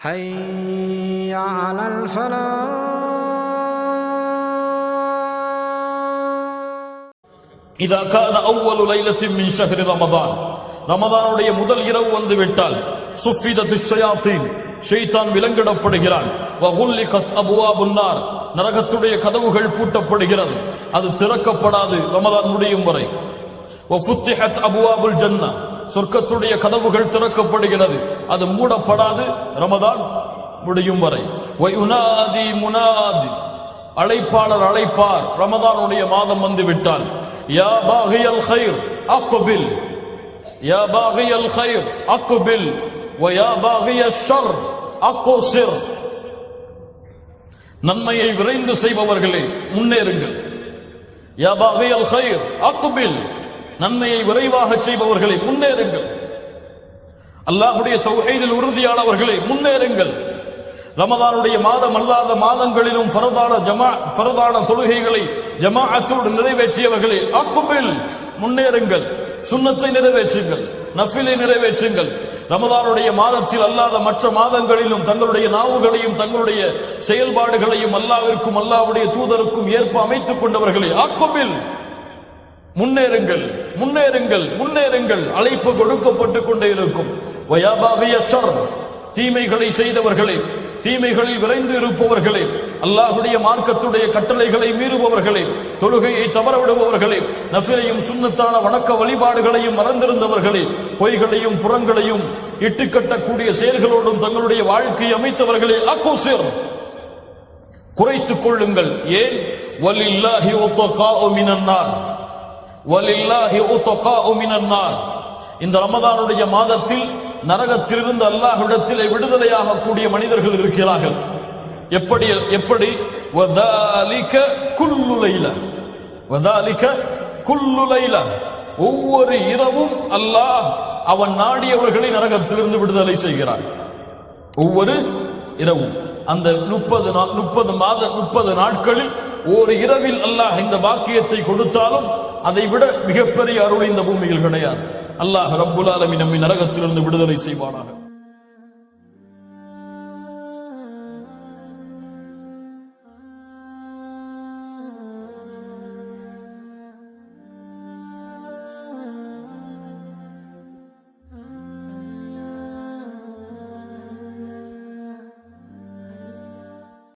حي على الفلاح இதா கான அவ்வளு லைலத்தின் மின் ஷஹ்ரி ரமதான் ரமதானுடைய முதல் இரவு வந்து விட்டால் சுஃபிதத்து ஷயாத்தீன் ஷைத்தான் விலங்கிடப்படுகிறான் வகுல்லிகத் அபுவாபுன்னார் நரகத்துடைய கதவுகள் பூட்டப்படுகிறது அது திறக்கப்படாது ரமதான் முடியும் வரை வஃபுத்திஹத் அபுவாபுல் ஜன்னா சொர்க்கத்துடைய கதவுகள் திறக்கப்படுகிறது. அது மூடப்படாது. ரமதான் முடியும் வரை. வயுனாதி முனாதி. அழைப்பாளர் அழைப்பார். ரமதானுடைய மாதம் வந்து விட்டால் யா பாகியல் ஹைர் அக்குபில் யா பாகியல் ஹைர் அக்குபில் வயா பாகிய ஷர் அக்கோசிர் நன்மையை விரைந்து செய்பவர்களே முன்னேறுங்கள். யா பாகியல் ஹைர் அக்குபில் நன்மையை விரைவாக செய்பவர்களே முன்னேறுங்கள். அல்லாஹுடைய தௌஹீதில் உறுதியானவர்களே முன்னேறுங்கள். ரமதானுடைய மாதம் அல்லாத மாதங்களிலும் பரதான ஜமா பரதான தொழுகைகளை ஜமாஅத்தோடு நிறைவேற்றியவர்களே அக்குபில் முன்னேறுங்கள். சுண்ணத்தை நிறைவேற்றுங்கள். நஃபிலை நிறைவேற்றுங்கள். ரமதானுடைய மாதத்தில் அல்லாத மற்ற மாதங்களிலும் தங்களுடைய நாவுகளையும் தங்களுடைய செயல்பாடுகளையும் அல்லாவிற்கும் அல்லாவுடைய தூதருக்கும் ஏற்ப அமைத்துக் கொண்டவர்களை அக்குபில் முன்னேறுங்கள். முன்னேறுங்கள் முன்னேறுங்கள். அழைப்பு கொடுக்கப்பட்டு கொண்டே இருக்கும் தீமைகளை செய்தவர்களே தீமைகளில் விரைந்து இருப்பவர்களே அல்லாஹுடைய மார்க்கத்துடைய கட்டளைகளை மீறுபவர்களே தொழுகையை தவறவிடுபவர்களே நஃபிலையும் சுண்ணத்தான வணக்க வழிபாடுகளையும் மறந்திருந்தவர்களே பொய்களையும் புறங்களையும் இட்டுக்கட்டக்கூடிய செயல்களோடும் தங்களுடைய வாழ்க்கையை அமைத்தவர்களே அக்குசிர். குறைத்துக் கொள்ளுங்கள். ஏன்? வலில்லாஹி உத்தகாஉ இந்த ரமதானுடைய மாதத்தில் நரகத்திலிருந்து அல்லாஹ்விடத்தில் விடுதலையாக கூடிய மனிதர்கள் இருக்கிறார்கள். எப்படி எப்படி? ஒவ்வொரு இரவும் அல்லாஹ் அவன் நாடியவர்களை நரகத்திலிருந்து விடுதலை செய்கிறான். ஒவ்வொரு இரவும். அந்த முப்பது முப்பது மாத முப்பது நாட்களில் ஒரு இரவில் அல்லாஹ் இந்த பாக்கியத்தை கொடுத்தாலும் அதை விட மிகப்பெரிய அருள் இந்த பூமியில் கிடையாது. அல்லாஹ் ரப்புல் ஆலமி நம்மை நரகத்திலிருந்து விடுதலை செய்வானாக.